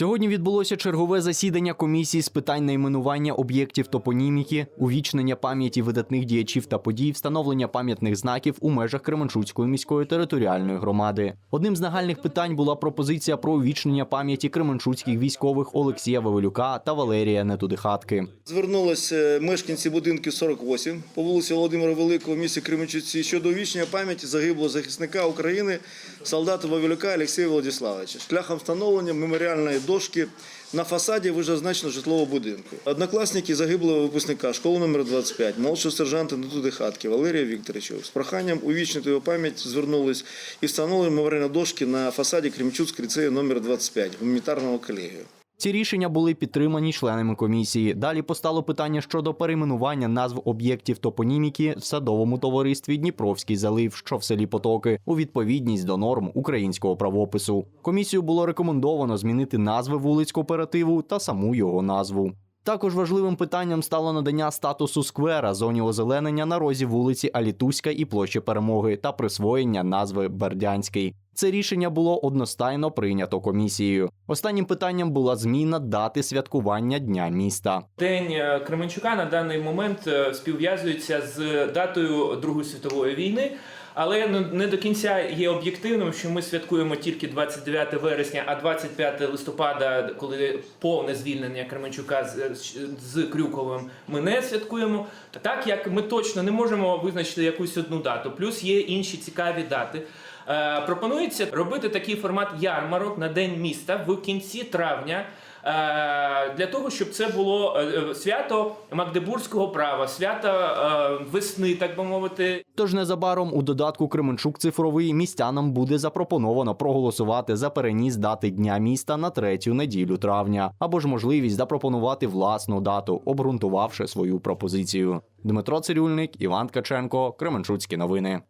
Сьогодні відбулося чергове засідання комісії з питань найменування об'єктів топоніміки, увічнення пам'яті видатних діячів та подій, встановлення пам'ятних знаків у межах Кременчуцької міської територіальної громади. Одним з нагальних питань була пропозиція про увічнення пам'яті кременчуцьких військових Олексія Вавилюка та Валерія Нетудихатки. Звернулися мешканці будинку 48 по вулиці Володимира Великого в місті Кременчуці щодо увічнення пам'яті загиблого захисника України солдата Вавилюка Олексія Владиславовича шляхом встановлення меморіальної дошки на фасаді вижезначеного житлового будинку. Однокласники загиблого випускника школи номер 25 молодшого сержанта Натуди Хатки Валерія Вікторовича з проханням увічнити його пам'ять звернулись і встановили меморіальні дошки на фасаді Кремчуцького ліцею номер 25 гуманітарного колегію. Ці рішення були підтримані членами комісії. Далі постало питання щодо перейменування назв об'єктів топоніміки в садовому товаристві Дніпровський залив, що в селі Потоки, у відповідність до норм українського правопису. Комісію було рекомендовано змінити назви вулиць кооперативу та саму його назву. Також важливим питанням стало надання статусу сквера зоні озеленення на розі вулиці Алітуська і площі Перемоги та присвоєння назви Бердянський. Це рішення було одностайно прийнято комісією. Останнім питанням була зміна дати святкування Дня міста. День е, Кременчука на даний момент е, співв'язується з датою Другої світової війни. Але не- не до кінця є об'єктивним, що ми святкуємо тільки 29 вересня, а 25 листопада, коли повне звільнення Кременчука з, з Крюковим, ми не святкуємо. Так як ми точно не можемо визначити якусь одну дату, плюс є інші цікаві дати. Е, пропонується робити такий формат ярмарок на день міста в кінці травня. е, Для того щоб це було е, свято Магдебурзького права, свято весни, так би мовити, Тож незабаром у додатку Кременчук цифровий містянам буде запропоновано проголосувати за переніс дати Дня міста на третю неділю травня, або ж можливість запропонувати власну дату, обґрунтувавши свою пропозицію. Дмитро Цирюльник, Іван Ткаченко, Кременчуцькі новини.